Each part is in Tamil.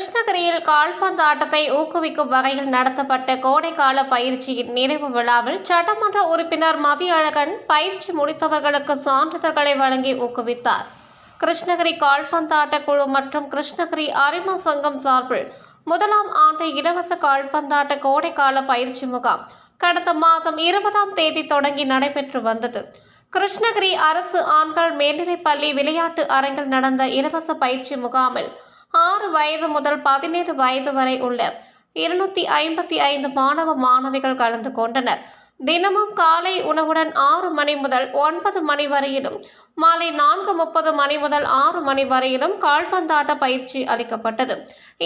கால்பந்து ஆட்டத்தை ஊக்குவிக்கும் வகையில் நடத்தப்பட்ட கோடைக்கால பயிற்சியின் நிறைவு விழாவில் சட்டமன்ற உறுப்பினர் மதியழகன் பயிற்சி முடித்தவர்களுக்கு சான்றிதழ்களை வழங்கி ஊக்குவித்தார். கிருஷ்ணகிரி கால்பந்தாட்ட குழு மற்றும் கிருஷ்ணகிரி அரிமா சங்கம் சார்பில் முதலாம் ஆண்டு இலவச கால்பந்தாட்ட கோடைக்கால பயிற்சி முகாம் கடந்த மாதம் இருபதாம் தேதி தொடங்கி நடைபெற்று வந்தது. கிருஷ்ணகிரி அரசு ஆண்கள் மேல்நிலைப்பள்ளி விளையாட்டு அரங்கில் நடந்த இலவச பயிற்சி முகாமில் ஆறு வயது முதல் பதினேழு வயது வரை உள்ள இருநூத்தி ஐம்பத்தி ஐந்து மாணவ மாணவிகள் கலந்து கொண்டனர். தினமும் காலை உணவுடன் ஆறு மணி முதல் ஒன்பது மணி வரையிலும் மாலை நான்கு முப்பது மணி முதல் ஆறு மணி வரையிலும் கால்பந்தாட்ட பயிற்சி அளிக்கப்பட்டது.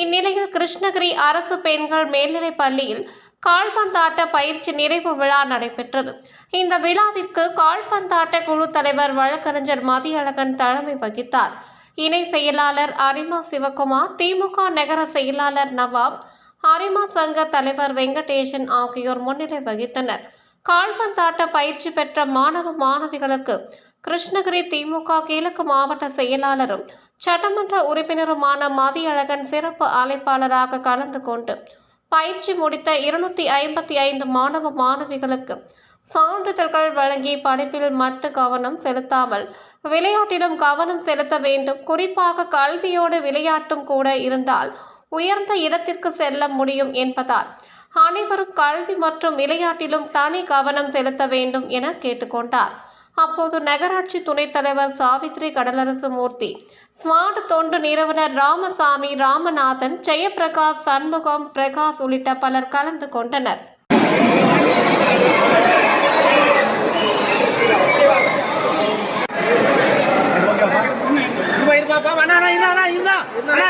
இந்நிலையில் கிருஷ்ணகிரி அரசு பெண்கள் மேல்நிலைப் பள்ளியில் கால்பந்தாட்ட பயிற்சி நிறைவு விழா நடைபெற்றது. இந்த விழாவிற்கு கால்பந்தாட்ட குழு தலைவர் வழக்கறிஞர் மதியழகன் தலைமை வகித்தார். இணை செயலாளர் அரிமா சிவகுமார் திமுக நகர செயலாளர் நவாப் அரிமா சங்க தலைவர் வெங்கடேசன் ஆகியோர் முன்னிலை வகித்தனர். கால்பந்தாட்ட பயிற்சி பெற்ற மாணவ மாணவிகளுக்கு கிருஷ்ணகிரி திமுக கிழக்கு மாவட்ட செயலாளரும் சட்டமன்ற உறுப்பினருமான மதியழகன் சிறப்பு அழைப்பாளராக கலந்து கொண்டு பயிற்சி முடித்த இருநூத்தி ஐம்பத்தி ஐந்து மாணவ மாணவிகளுக்கு சான்றிதழ்கள் வழங்கி படிப்பில் மட்டு கவனம் செலுத்தாமல் விளையாட்டிலும் கவனம் செலுத்த வேண்டும். குறிப்பாக கல்வியோடு விளையாட்டும் கூட இருந்தால் உயர்ந்த இடத்திற்கு செல்ல முடியும் என்பதால் அனைவரும் கல்வி மற்றும் விளையாட்டிலும் தனி கவனம் செலுத்த வேண்டும் என கேட்டுக்கொண்டார். அப்போது நகராட்சி துணைத் தலைவர் சாவித்ரி கடலரசு மூர்த்தி ஸ்மார்ட் தொண்டு நிறுவனர் ராமசாமி ராமநாதன் ஜெயபிரகாஷ் சண்முகம் பிரகாஷ் உள்ளிட்ட பலர் கலந்து கொண்டனர். இருந்தா இருந்தா